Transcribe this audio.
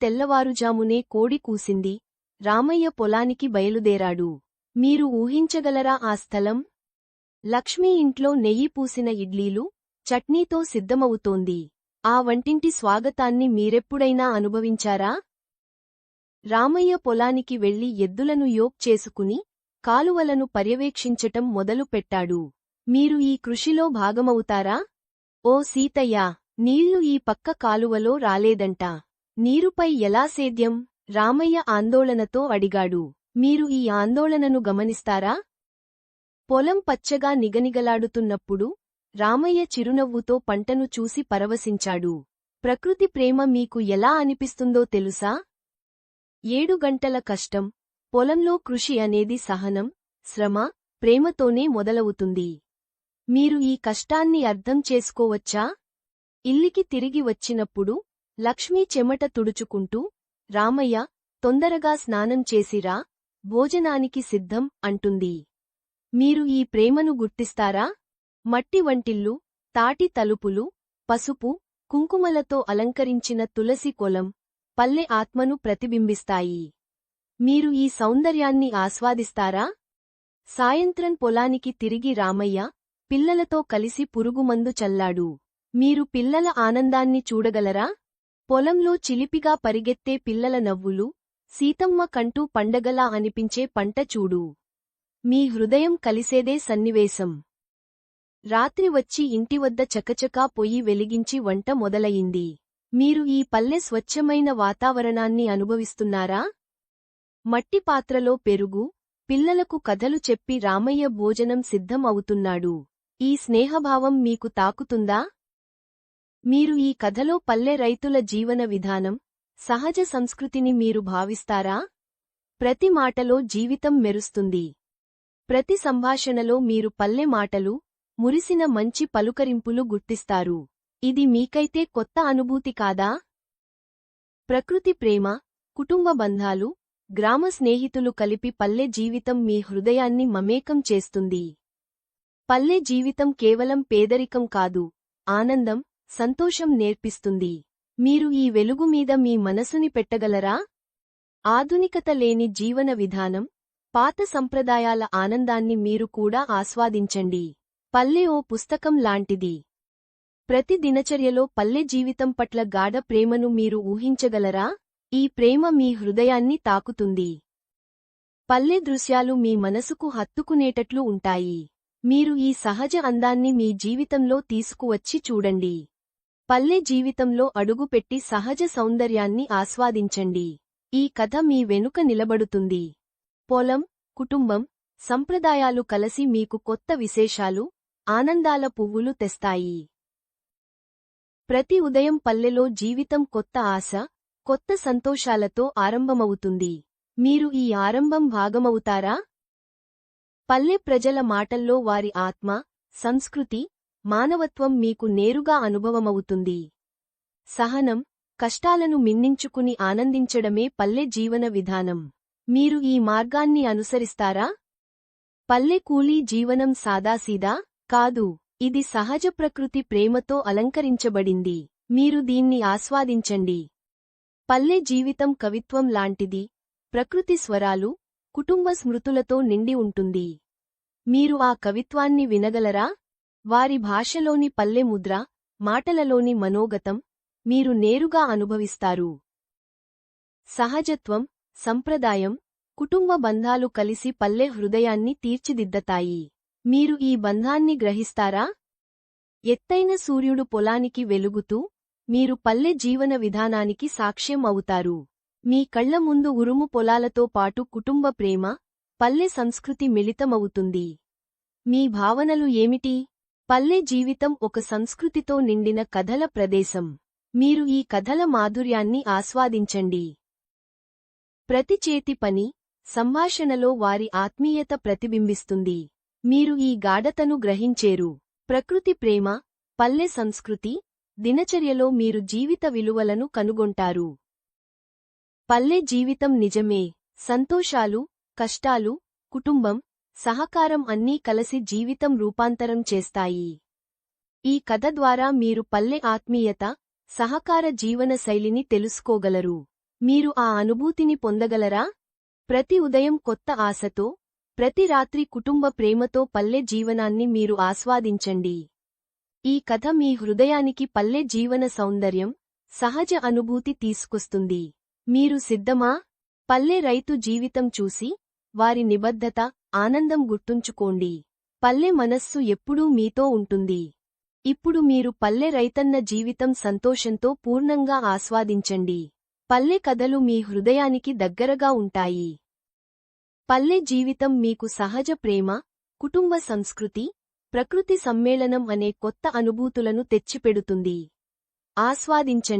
తెల్లవారుజామునే కోడి కూసింది. రామయ్య పొలానికి బయలుదేరాడు. మీరు ఊహించగలరా ఆ స్థలం? లక్ష్మీ ఇంట్లో నెయ్యి పూసిన ఇడ్లీలు చట్నీతో సిద్ధమవుతోంది. ఆ వంటింటి స్వాగతాన్ని మీరెప్పుడైనా అనుభవించారా? రామయ్య పొలానికి వెళ్ళి ఎద్దులను యోక్ చేసుకుని కాలువలను పర్యవేక్షించటం మొదలుపెట్టాడు మీరు ఈ కృషిలో భాగమవుతారా? ఓ సీతయ్య నీళ్ళు ఈ పక్క కాలువలో రాలేదంట. నీరుపై ఎలా సేద్యం? రామయ్య ఆందోళనతో అడిగాడు. మీరు ఈ ఆందోళనను గమనిస్తారా? పొలం పచ్చగా నిగనిగలాడుతున్నప్పుడు రామయ్య చిరునవ్వుతో పంటను చూసి పరవశించాడు. ప్రకృతి ప్రేమ మీకు ఎలా అనిపిస్తుందో తెలుసా? ఏడు గంటల కష్టం. పొలంలో కృషి అనేది సహనం శ్రమ ప్రేమతోనే మొదలవుతుంది. మీరు ఈ కష్టాన్ని అర్థం చేసుకోవచ్చా? ఇల్లికి తిరిగి వచ్చినప్పుడు లక్ష్మీ చెమట తుడుచుకుంటూ రామయ్య తొందరగా స్నానం చేసిరా భోజనానికి సిద్ధం అంటుంది. మీరు ఈ ప్రేమను గుర్తిస్తారా? మట్టి వంటిల్లు తాటి తలుపులు పసుపు కుంకుమలతో అలంకరించిన తులసి కొలం పల్లె ఆత్మను ప్రతిబింబిస్తాయి. మీరు ఈ సౌందర్యాన్ని ఆస్వాదిస్తారా? సాయంత్రం పొలానికి తిరిగి రామయ్య పిల్లలతో కలిసి పురుగుమందు చల్లాడు. మీరు పిల్లల ఆనందాన్ని చూడగలరా? పొలంలో చిలిపిగా పరిగెత్తే పిల్లల నవ్వులు సీతమ్మ కంటూ పండగలా అనిపించే పంట చూడు. మీ హృదయం కలిసేదే సన్నివేశం. రాత్రి వచ్చి ఇంటివద్ద చకచకా పొయ్యి వెలిగించి వంట మొదలయింది మీరు ఈ పల్లె స్వచ్ఛమైన వాతావరణాన్ని అనుభవిస్తున్నారా? మట్టి పాత్రలో పెరుగు పిల్లలకు కథలు చెప్పి రామయ్య భోజనం సిద్ధం అవుతున్నాడు ఈ స్నేహభావం మీకు తాకుతుందా? మీరు ఈ కథలో పల్లె రైతుల జీవన విధానం సహజ సంస్కృతిని మీరు భావిస్తారా? ప్రతి మాటలో జీవితం మెరుస్తుంది. ప్రతి సంభాషణలో మీరు పల్లె మాటలు మురిసిన మంచి పలుకరింపులు గుర్తిస్తారు. ఇది మీకైతే కొత్త అనుభూతి కాదా? ప్రకృతి ప్రేమ కుటుంబ బంధాలు గ్రామ స్నేహితులు కలిపి పల్లె జీవితం మీ హృదయాన్ని మమేకం చేస్తుంది. పల్లె జీవితం కేవలం పేదరికం కాదు ఆనందం సంతోషం నేర్పిస్తుంది. మీరు ఈ వెలుగు మీద మీ మనసుని పెట్టగలరా? ఆధునికత లేని జీవన విధానం పాత సంప్రదాయాల ఆనందాన్ని మీరు కూడా ఆస్వాదించండి. పల్లె ఓ పుస్తకం లాంటిది. ప్రతి దినచర్యలో పల్లె జీవితం పట్ల గాఢ ప్రేమను మీరు ఊహించగలరా? ఈ ప్రేమ మీ హృదయాన్ని తాకుతుంది. పల్లె దృశ్యాలు మీ మనసుకు హత్తుకునేటట్లు ఉంటాయి. మీరు ఈ సహజ అందాన్ని మీ జీవితంలో తీసుకువచ్చి చూడండి. పల్లె జీవితంలో అడుగుపెట్టి సహజ సౌందర్యాన్ని ఆస్వాదించండి. ఈ కథ మీ వెనుక నిలబడుతుంది. పొలం కుటుంబం సంప్రదాయాలు కలసి మీకు కొత్త విశేషాలు ఆనందాల పువ్వులు తెస్తాయి. ప్రతి ఉదయం పల్లెలో జీవితం కొత్త ఆశ కొత్త సంతోషాలతో ఆరంభమవుతుంది. మీరు ఈ ఆరంభం భాగమవుతారా? పల్లె ప్రజల మాటల్లో వారి ఆత్మ సంస్కృతి మానవత్వం మీకు నేరుగా అనుభవమవుతుంది. సహనం కష్టాలను మిన్నించుకుని ఆనందించడమే పల్లె జీవన విధానం. మీరు ఈ మార్గాన్ని అనుసరిస్తారా? పల్లె కూలీ జీవనం సాదాసీదా? కాదు ఇది సహజ ప్రకృతి ప్రేమతో అలంకరించబడింది. మీరు దీన్ని ఆస్వాదించండి. పల్లె జీవితం కవిత్వం లాంటిది. ప్రకృతి స్వరాలు కుటుంబ స్మృతులతో నిండి ఉంటుంది. మీరు ఆ కవిత్వాన్ని వినగలరా? వారి భాషలోని పల్లె ముద్ర మాటలలోని మనోగతం మీరు నేరుగా అనుభవిస్తారు. సహజత్వం సంప్రదాయం కుటుంబ బంధాలు కలిసి పల్లె హృదయాన్ని తీర్చిదిద్దతాయి. మీరు ఈ బంధాన్ని గ్రహిస్తారా? ఎత్తైన సూర్యుడు పొలానికి వెలుగుతూ మీరు పల్లె జీవన విధానానికి సాక్ష్యం అవుతారు. మీ కళ్ళ ముందు ఉరుము పొలాలతో పాటు కుటుంబ ప్రేమ పల్లె సంస్కృతి మిళితమవుతుంది. మీ భావనలు ఏమిటి? పల్లె జీవితం ఒక సంస్కృతితో నిండిన కథల ప్రదేశం. మీరు ఈ కథల మాధుర్యాన్ని ఆస్వాదించండి. ప్రతి చేతి పని సంభాషణలో వారి ఆత్మీయత ప్రతిబింబిస్తుంది. మీరు ఈ గాఢతను గ్రహించేరు. ప్రకృతి ప్రేమ పల్లె సంస్కృతి దినచర్యలో మీరు జీవిత విలువలను కనుగొంటారు. పల్లె జీవితం నిజమే. సంతోషాలు కష్టాలు కుటుంబం సహకారం అన్నీ కలసి జీవితం రూపాంతరం చేస్తాయి. ఈ కథ ద్వారా మీరు పల్లె ఆత్మీయత సహకార జీవన శైలిని తెలుసుకోగలరు. మీరు ఆ అనుభూతిని పొందగలరా? ప్రతి ఉదయం కొత్త ఆశతో ప్రతి రాత్రి కుటుంబ ప్రేమతో పల్లె జీవనాన్ని మీరు ఆస్వాదించండి. ఈ కథ మీ హృదయానికి పల్లె జీవన సౌందర్యం సహజ అనుభూతి తీసుకొస్తుంది. మీరు సిద్ధమా? పల్లె రైతు జీవితం చూసి వారి నిబద్ధత ఆనందం గుర్తుంచుకోండి. పల్లె మనస్సు ఎప్పుడూ మీతో ఉంటుంది. ఇప్పుడు మీరు పల్లె రైతన్న జీవితం సంతోషంతో పూర్ణంగా ఆస్వాదించండి. పల్లె కథలు మీ హృదయానికి దగ్గరగా ఉంటాయి. పల్లె జీవితం మీకు సహజ ప్రేమ కుటుంబ సంస్కృతి ప్రకృతి సమ్మేళనం అనే కొత్త అనుభూతులను తెచ్చిపెడుతుంది. ఆస్వాదించండి.